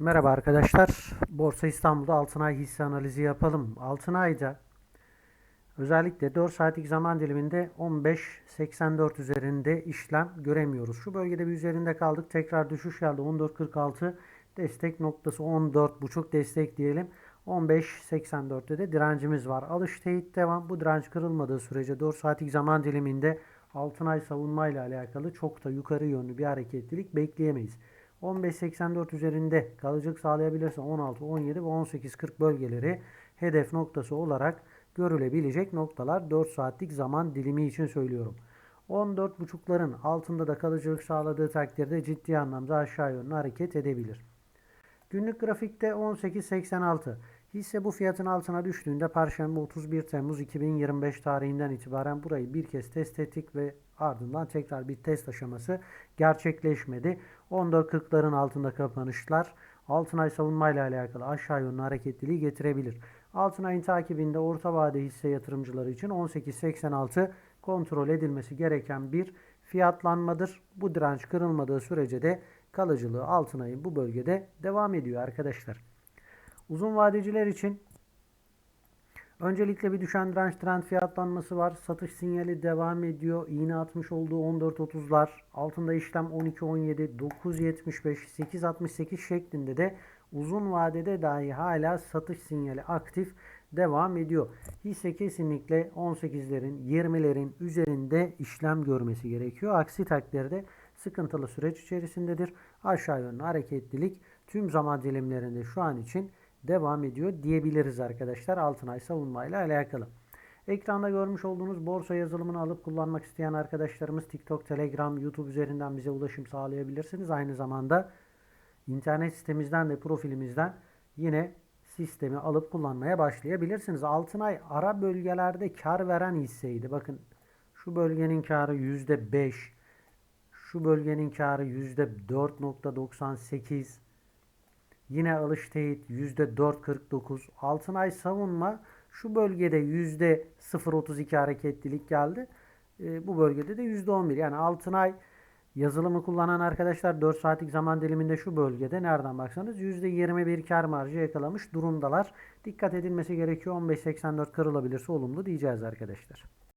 Merhaba arkadaşlar. Borsa İstanbul'da Altınay hisse analizi yapalım. Altınay'da özellikle 4 saatlik zaman diliminde 15.84 üzerinde işlem göremiyoruz. Şu bölgede bir üzerinde kaldık. Tekrar düşüş geldi. 14.46 destek noktası 14.5 destek diyelim. 15.84'te de direncimiz var. Alış teyit devam. Bu direnç kırılmadığı sürece 4 saatlik zaman diliminde Altınay savunmayla alakalı çok da yukarı yönlü bir hareketlilik bekleyemeyiz. 15.84 üzerinde kalıcılık sağlayabilirse 16, 17 ve 18.40 bölgeleri hedef noktası olarak görülebilecek noktalar 4 saatlik zaman dilimi için söylüyorum. 14.5'ların altında da kalıcılık sağladığı takdirde ciddi anlamda aşağı yönlü hareket edebilir. Günlük grafikte 18.86. Hisse bu fiyatın altına düştüğünde Perşembe 31 Temmuz 2025 tarihinden itibaren burayı bir kez test ettik ve ardından tekrar bir test aşaması gerçekleşmedi. 14.40'ların altında kapanışlar Altınay savunma ile alakalı aşağı yönlü hareketliliği getirebilir. Altınay'ın takibinde orta vade hisse yatırımcıları için 18.86 kontrol edilmesi gereken bir fiyatlanmadır. Bu direnç kırılmadığı sürece de kalıcılığı Altınay'ın bu bölgede devam ediyor arkadaşlar. Uzun vadeciler için öncelikle bir düşen direnç trend fiyatlanması var. Satış sinyali devam ediyor. İğne atmış olduğu 14.30'lar. Altında işlem 12.17, 9.75, 8.68 şeklinde de uzun vadede dahi hala satış sinyali aktif devam ediyor. Hisse kesinlikle 18'lerin, 20'lerin üzerinde işlem görmesi gerekiyor. Aksi takdirde sıkıntılı süreç içerisindedir. Aşağı yönlü hareketlilik tüm zaman dilimlerinde şu an için devam ediyor diyebiliriz arkadaşlar Altınay savunmayla alakalı. Ekranda görmüş olduğunuz borsa yazılımını alıp kullanmak isteyen arkadaşlarımız TikTok, Telegram, YouTube üzerinden bize ulaşım sağlayabilirsiniz. Aynı zamanda internet sitemizden de profilimizden yine sistemi alıp kullanmaya başlayabilirsiniz. Altınay ara bölgelerde kar veren hisseydi. Bakın şu bölgenin karı %5, şu bölgenin karı %4.98, Yine alış teyit %4.49. Altınay savunma şu bölgede %0.32 hareketlilik geldi. E, bu bölgede de %11. Yani Altınay yazılımı kullanan arkadaşlar 4 saatlik zaman diliminde şu bölgede nereden baksanız %21 kar marjı yakalamış durumdalar. Dikkat edilmesi gerekiyor. 15.84 kırılabilirse olumlu diyeceğiz arkadaşlar.